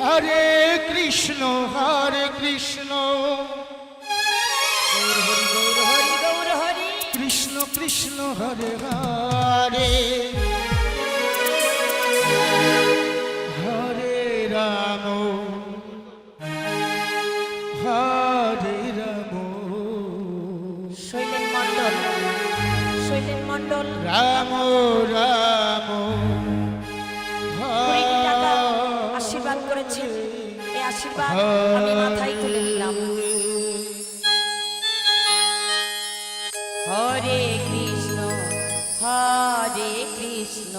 হরে কৃষ্ণ হরে কৃষ্ণ। কৃষ্ণ কৃষ্ণ হরে হরে। হরে রাম। হরে রাম। শৈলেন মণ্ডল শৈলেন মণ্ডল। রাম রাম। আশীর্বাদ আমি মাথায় তুলে নিলাম। হরে কৃষ্ণ হরে কৃষ্ণ।